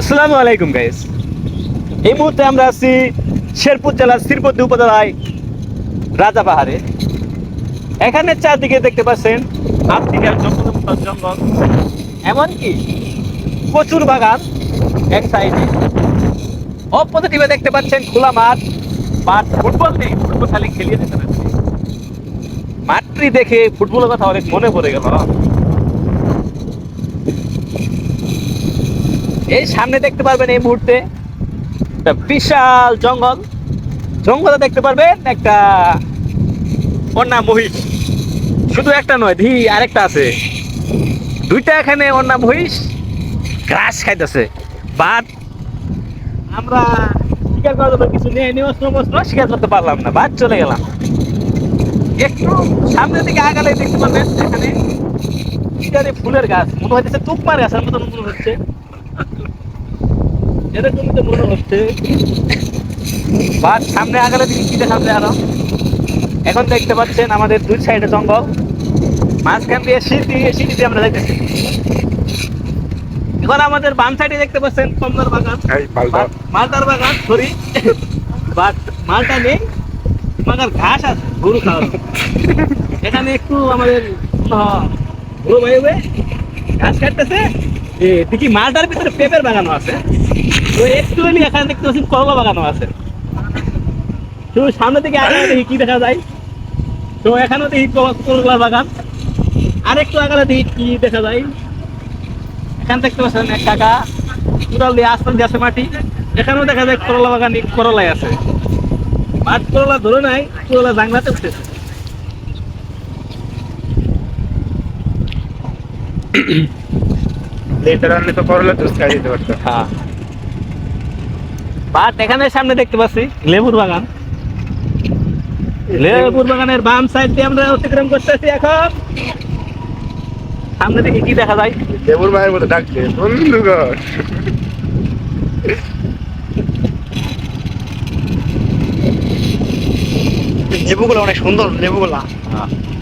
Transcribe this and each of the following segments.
আসসালামু আলাইকুম গাইস এই মুহূর্তে আমরা আছি শেরপুর জেলার শ্রীপতি উপজেলায় রাজা পাহাড়ে। এখানে চারদিকে দেখতে পাচ্ছেন আফ্রিকার জঙ্গল জঙ্গল, এমনকি প্রচুর বাগান এক সাইডে। অপোজিটিভে দেখতে পাচ্ছেন খোলা মাঠ মাঠ ফুটবল নেই ফুটবল খালি খেলিয়ে দিতে পারছি। মাঠটি দেখে ফুটবলের কথা অনেক মনে পড়ে গেল এই সামনে দেখতে পারবেন এই মুহূর্তে একটা বিশাল জঙ্গল। জঙ্গলে দেখতে পারবেন একটা অন্যা মহিষ। শুধু একটা নয়, ধি আরেকটা আছে। দুইটা এখানে অন্যা মহিষ। ঘাস খাইতেছে। বাট আমরা শিকার করার জন্য কিছু নিয়ে নিয়ে অস্ত্র শিকার করতে পারলাম না। বাদ চলে গেলাম। একটু সামনের দিকে আগালে দেখতে পারবেন এখানে ফুলের গাছ। মনে হচ্ছে তুকমার গাছের মতন মনে হচ্ছে। তো মনে হচ্ছে। বাট সামনে আগালে দিকে কি যায় আরও? এখন দেখতে পাচ্ছেন আমাদের দুই সাইডে জঙ্গল। মাঝখান দিয়ে শীত দিয়ে শীত দিয়ে আমরা যাইতেছি। এখন আমাদের বাম সাইডে দেখতে পাচ্ছেন কমলার বাগান। মালটার বাগান সরি বাট মালটা নেই মাগার ঘাস আছে গরু খাওয়ানো এখানে একটু আমাদের গরু ভাই ঘাস কাটতেছে। দেখি মালটার ভিতরে পেঁপের বাগানও আছে? তো একটু হলে এখানে দেখতে পাচ্ছি করলা বাগানও আছে। তো সামনে থেকে আগে দেখি কি দেখা যায়। তো এখানেও দেখি করলা বাগান। আর একটু আগালে দেখি কি দেখা যায়। এখান দেখতে পাচ্ছেন এক কাকা কুড়াল দিয়ে আসমান দিয়ে আছে মাটি। এখানেও দেখা যায় করলা বাগান করলাই আছে। মাঠ করলা ধরে নাই, করলা জাংলাতে উঠেছে। লেটার আনলে তো করলে জুস খাই দিতে পারতো। হ্যাঁ। বাট এখানে সামনে দেখতে পাচ্ছি লেবুর বাগান। লেবুর বাগানের বাম সাইড দিয়ে আমরা অতিক্রম করতেছি এখন। সামনে দিকে কি দেখা যায়। দেবুর মায়ের মতো ডাকছে বন্ধুগণ লেবুগুলো অনেক সুন্দর লেবুগুলা। লেবুর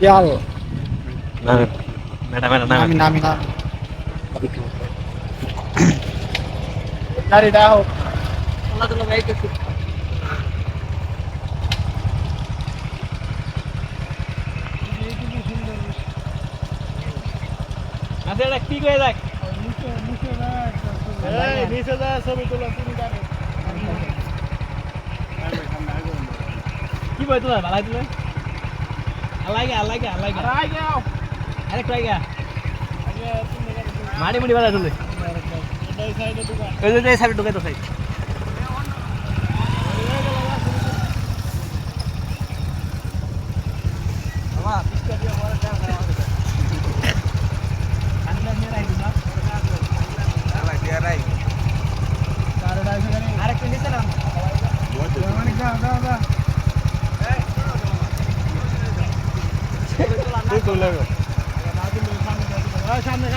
হ্যাঁ ইয়াল না, ম্যাডাম ম্যাডাম নামি নামি নামি গাড়ি দাও আচ্ছা এটা কি করে দেখ এই, নিচে যা ছবি তোলা তুমি জানো কি বই তোলা ভালাই তুলে আলাইগে అలాగే అలాగే. అరెక్ట్ আইগা মাটি মুটি বাজা তুলে সাইডে ঢুকে তো সাইড আরেকটু নিচে নাম সামনে